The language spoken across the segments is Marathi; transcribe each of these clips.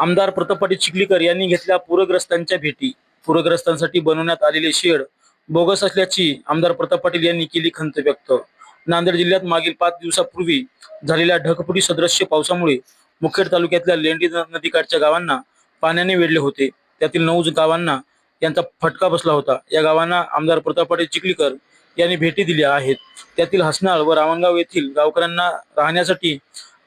आमदार प्रतापपाटी चिखलीकर यांनी घेतल्या पूरग्रस्तांच्या भेटी. पूरग्रस्तांसाठी बनवण्यात आलेले शेड बोगस असल्याची आमदार प्रताप पाटील यांनी केली खंत व्यक्त. नांदेड जिल्ह्यात मागील पाच दिवसापूर्वी झालेल्या ढगफुटी सदृश्य पावसामुळे मुखेड तालुक्यातल्या लेंडी नदीकाठच्या गावांना पाण्याने वेढले होते. त्यातील नऊ गावांना यांचा फटका बसला होता. या गावांना आमदार प्रताप पाटील चिखलीकर यांनी भेटी दिल्या आहेत. त्यातील हसनाळ व रावणगाव येथील गावकऱ्यांना राहण्यासाठी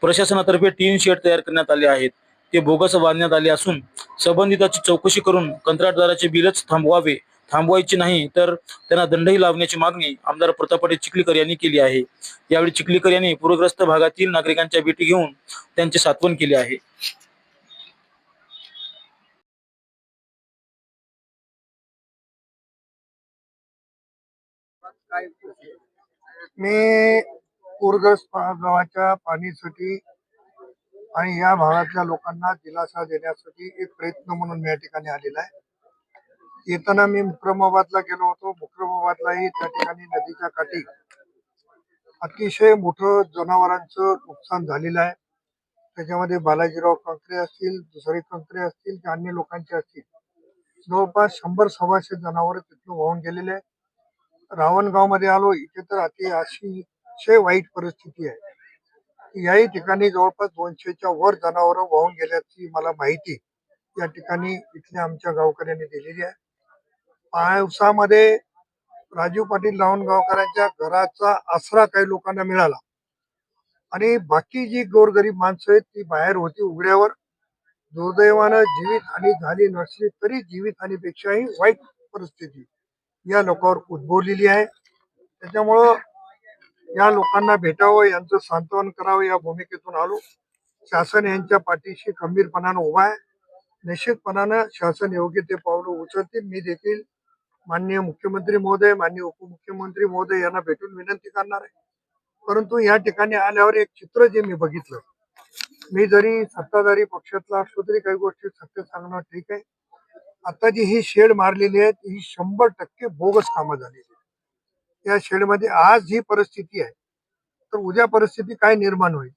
प्रशासनातर्फे तीन शेड तयार करण्यात आले आहेत. ते बोगस बांधण्यात आले असून संबंधिताची चौकशी करून कंत्राटदाराचे बिलच थांबवावे थांबवायचे नाही तर त्यांना दंडही लावण्याची मागणी आमदार प्रतापटे चिखलीकर यांनी केली आहे. यावेळी चिखलीकर यांनी पूरग्रस्त भागातील नागरिकांच्या भेटी घेऊन त्यांचे सात्वन केले आहे. मी पूरग्रस्त गावाच्या पाणीसाठी आणि या भागातल्या लोकांना दिलासा देण्यासाठी एक प्रयत्न म्हणून मी या ठिकाणी आलेला आहे. येताना मी मुक्रमाबादला गेलो होतो. मुक्रमाबादलाही त्या ठिकाणी नदीच्या काठी अतिशय मोठं जनावरांचं नुकसान झालेलं आहे. त्याच्यामध्ये बालाजीराव कंकरे असतील दुसरे कंकरे असतील की अन्य लोकांचे असतील. जवळपास शंभर सव्वाशे जनावर तिथून वाहून गेलेले आहे रावणगावमध्ये आलो इथे तर अति अतिशय वाईट परिस्थिती आहे. याही ठिकाणी जवळपास दोनशेच्या वर जनावर वाहून गेल्याची मला माहिती या ठिकाणी इथल्या आमच्या गावकऱ्यांनी दिलेली आहे. पावसामध्ये राजू पाटील रावणगावकरांच्या घराचा आसरा काही लोकांना मिळाला आणि बाकी जी गोरगरीब माणसं आहेत ती बाहेर होती उघड्यावर. दुर्दैवानं जीवितहानी झाली नसली तरी जीवितहानीपेक्षाही वाईट परिस्थिती या लोकांवर उद्भवलेली आहे. त्याच्यामुळं या लोकांना भेटावं यांचं सांत्वन करावं या भूमिकेतून आलो. शासन यांच्या पाठीशी खंबीरपणानं उभा आहे. निश्चितपणानं शासन योग्य ते पावलं उचलतील. मी देखील माननीय मुख्यमंत्री महोदय माननीय उपमुख्यमंत्री महोदय यांना भेटून विनंती करणार आहे. परंतु या ठिकाणी आल्यावर एक चित्र जे मी बघितलं मी जरी सत्ताधारी पक्षातला असलो तरी काही गोष्टी सत्य सांगणं ठीक आहे. आता जी ही शेड मारलेली आहे ही शंभर टक्के बोगस कामं झालेली या शेडमध्ये आज ही परिस्थिती आहे. तर उद्या परिस्थिती काय निर्माण होईल?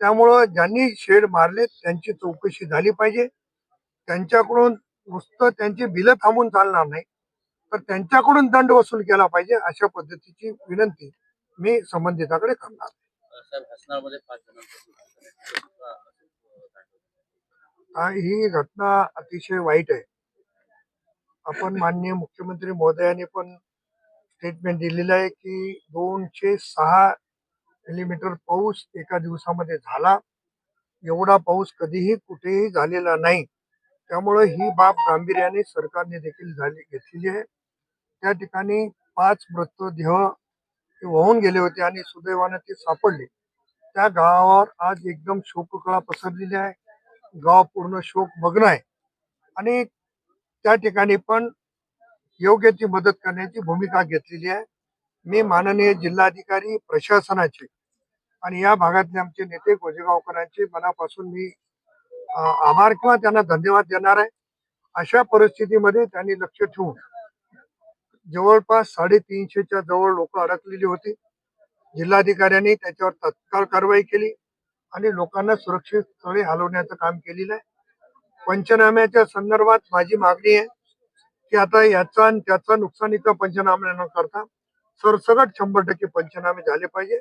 त्यामुळं ज्यांनी शेड मारले त्यांची चौकशी झाली पाहिजे. त्यांच्याकडून नुसतं त्यांची बिलं थांबून चालणार नाही. तर त्यांच्याकडून दंड वसूल केला पाहिजे अशा पद्धतीची विनंती मी संबंधिताकडे करणार. हा, ही घटना अतिशय वाईट आहे. आपण माननीय मुख्यमंत्री महोदयाने पण स्टेटमेंट दिलेलं आहे की दोनशे सहा मिलीमीटर पाऊस एका दिवसामध्ये झाला. एवढा पाऊस कधीही कुठेही झालेला नाही. त्यामुळे ही बाब गांभीर्याने सरकारने देखील झाली घेतलेली आहे. त्या ठिकाणी पाच मृतदेह वाहून गेले होते आणि सुदैवाने ते सापडले. त्या गावावर आज एकदम शोककळा पसरलेली आहे. गाव पूर्ण शोक मग्न आहे. आणि त्या ठिकाणी पण योग्य ती मदत करण्याची भूमिका घेतलेली आहे. मी माननीय जिल्हाधिकारी प्रशासनाचे आणि या भागातले आमचे नेते गोजेगावकरांचे मनापासून मी आभार किंवा त्यांना धन्यवाद देणार आहे. अशा परिस्थितीमध्ये त्यांनी लक्ष ठेवून जवळपास साडेतीनशेच्या जवळ लोक अडकलेली होती. जिल्हाधिकाऱ्यांनी त्याच्यावर तत्काळ कारवाई केली आणि लोकांना सुरक्षित स्थळी हलवण्याचं काम केलेलं आहे. पंचनाम्याच्या संदर्भात माझी मागणी आहे की आता याचा आणि त्याचा नुकसानीचा पंचनामे न करता सरसगट शंभर टक्के पंचनामे झाले पाहिजे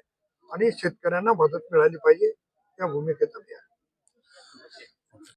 आणि शेतकऱ्यांना मदत मिळाली पाहिजे या भूमिकेचा मी आहे